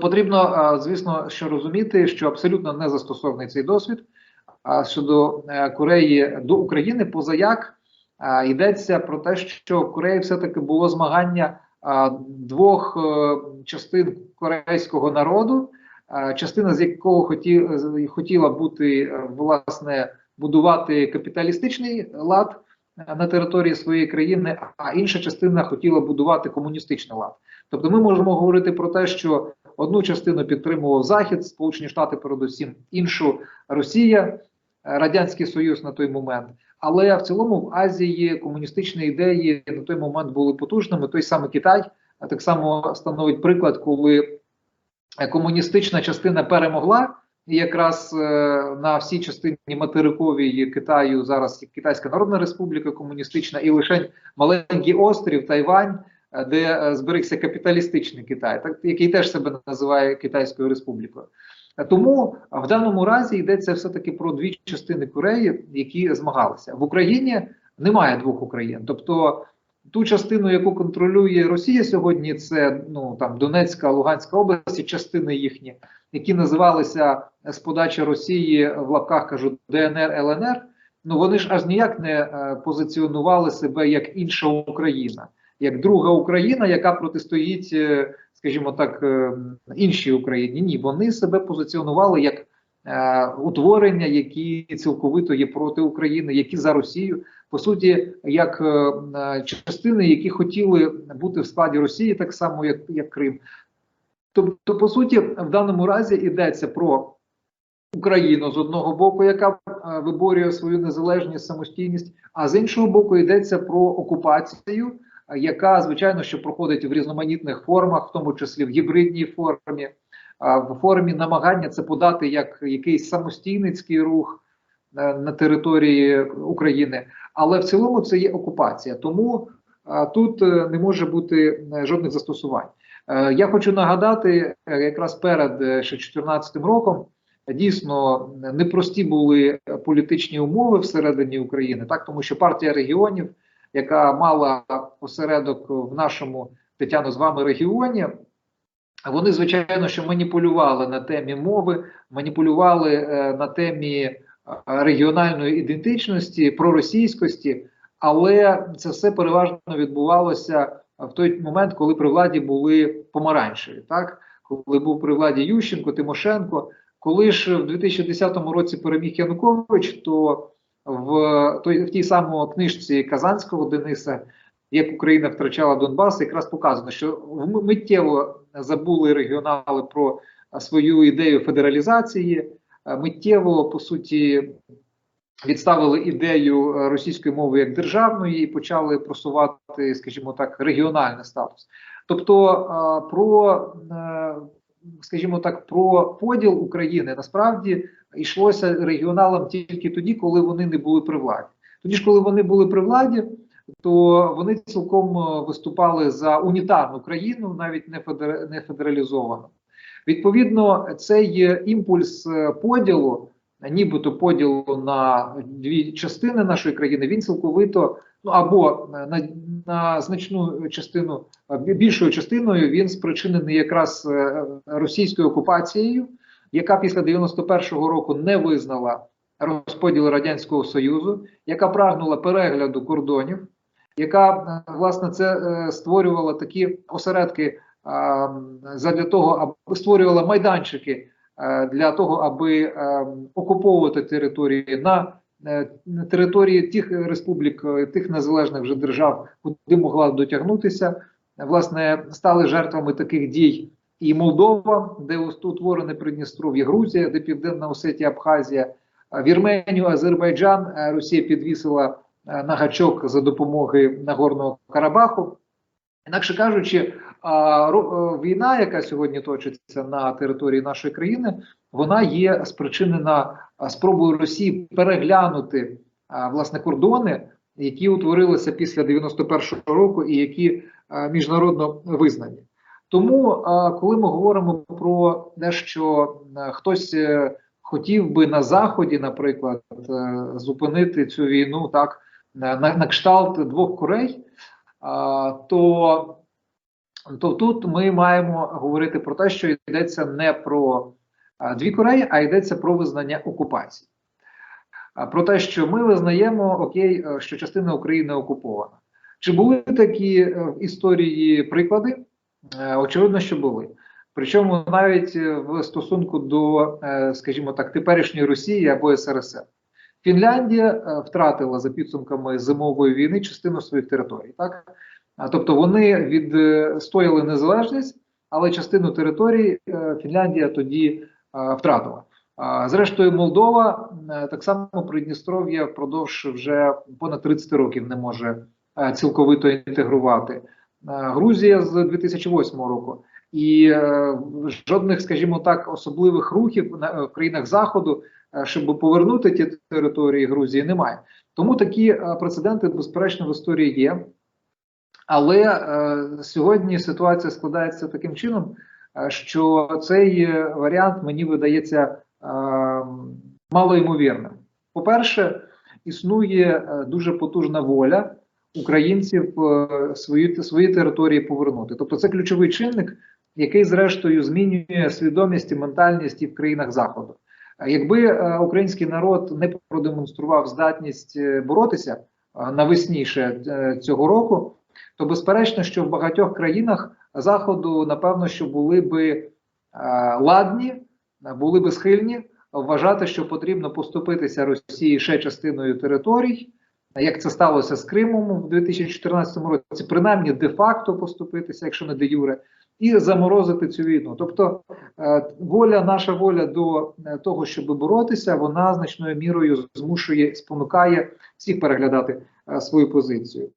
Потрібно, звісно, що розуміти, що абсолютно не застосований цей досвід а щодо е, Кореї до України, позаяк йдеться про те, що в Кореї все-таки було змагання двох е, частин корейського народу, частина з якого хоті, хотіла бути е, власне будувати капіталістичний лад на території своєї країни, а інша частина хотіла будувати комуністичний лад. Тобто, ми можемо говорити про те, що одну частину підтримував Захід, Сполучені Штати, передусім, іншу Росія, Радянський Союз на той момент. Але в цілому в Азії комуністичні ідеї на той момент були потужними. Той самий Китай так само становить приклад, коли комуністична частина перемогла. І якраз е, на всій частині материковій Китаю зараз Китайська Народна Республіка комуністична, і лише маленький острів Тайвань, е, де е, зберігся капіталістичний Китай, так який теж себе називає Китайською Республікою. Тому в даному разі йдеться все таки про дві частини Кореї, які змагалися в Україні. Немає двох Україн, тобто ту частину, яку контролює Росія сьогодні, це ну там Донецька, Луганська області, частини їхні, які називалися з подачі Росії в лапках кажуть ДНР ЛНР. Ну вони ж аж ніяк не е, позиціонували себе як інша Україна, як друга Україна, яка протистоїть, е, скажімо так, е, іншій Україні. Ні, вони себе позиціонували як е, утворення, які цілковито є проти України, які за Росію по суті, як частини, які хотіли бути в складі Росії, так само як, як Крим. Тобто, по суті, в даному разі йдеться про Україну з одного боку, яка виборює свою незалежність, самостійність, а з іншого боку, йдеться про окупацію, яка звичайно що проходить в різноманітних формах, в тому числі в гібридній формі, в формі намагання це подати як якийсь самостійницький рух на території України але в цілому це є окупація. Тому а, тут е, не може бути е, жодних застосувань. Е, я хочу нагадати, якраз перед 2014 роком дійсно непрості були політичні умови всередині України, так тому що партія регіонів, яка мала осередок в нашому Тетяно з вами регіоні. Вони, звичайно, що маніпулювали на темі мови, маніпулювали е, на темі регіональної ідентичності, проросійськості, але це все переважно відбувалося в той момент, коли при владі були помаранчеві, так коли був при владі Ющенко, Тимошенко. Коли ж в 2010 році переміг Янукович, то в той в тій самій книжці Казанського Дениса, як Україна втрачала Донбас, якраз показано, що миттєво забули регіонали про свою ідею федералізації. Миттєво по суті відставили ідею російської мови як державної і почали просувати, скажімо так, регіональний статус. Тобто про скажімо так, про поділ України насправді йшлося регіоналам тільки тоді, коли вони не були при владі. Тоді ж, коли вони були при владі, то вони цілком виступали за унітарну країну, навіть не федералізовану. Відповідно, цей імпульс е, поділу, нібито поділу на дві частини нашої країни, він цілковито ну або на на значну частину більшою частиною він спричинений якраз е, російською окупацією, яка після 91-го року не визнала розподіл радянського союзу, яка прагнула перегляду кордонів, яка е, власне це створювала такі осередки задля того, аби створювала майданчики для того, аби окуповувати території на е, території тих республік, е, тих незалежних вже держав, куди могла дотягнутися, власне, стали жертвами таких дій і Молдова, де утворене Придністров'я, Грузія, де Південна Осетія, Абхазія, Вірменію, Азербайджан, е, Росія підвісила на гачок за допомогою Нагорного Карабаху. Інакше кажучи, е, війна, яка сьогодні точиться на території нашої країни, вона є спричинена спробою Росії переглянути власне кордони, які утворилися після 91-го року, і які міжнародно визнані. Тому, коли ми говоримо про те, що хтось е, хотів би на заході, наприклад, е, зупинити цю війну так на, на кшталт двох Корей, то то тут ми маємо говорити про те, що йдеться не про дві Кореї, а йдеться про визнання окупації. Про те, що ми визнаємо окей, е, що частина України окупована. Чи були такі е, в історії приклади? Е, Очевидно, що були. Причому навіть е, в стосунку до, е, скажімо так, теперішньої Росії або СРСР. Фінляндія втратила за підсумками зимової війни частину своїх територій. Так? Тобто вони відстояли незалежність, але частину території е, Фінляндія тоді втратила. Зрештою, Молдова так само Придністров'я впродовж вже понад 30 років не може цілковито інтегрувати. Е, Грузія з 2008 року. І е, жодних, скажімо так, особливих рухів на в країнах заходу, е, щоб повернути ті території Грузії, немає. Тому такі е, прецеденти, безперечно, в історії є. Але е, сьогодні ситуація складається таким чином, е, що цей е, варіант мені видається е, малоймовірним. По-перше, існує е, дуже потужна воля українців е, свої, свої території повернути. Тобто, це ключовий чинник, який, зрештою, змінює свідомість і ментальність і в країнах Заходу. Якби е, український народ не продемонстрував здатність е, боротися навесні ще цього року, то безперечно, що в багатьох країнах Заходу, напевно, що були би ладні, були би схильні вважати, що потрібно поступитися Росії ще частиною територій, як це сталося з Кримом в 2014 році, принаймні де-факто поступитися, якщо не де юре, і заморозити цю війну. Тобто е, воля, наша воля до е, того, щоб боротися, вона значною мірою змушує, спонукає всіх переглядати е, свою позицію.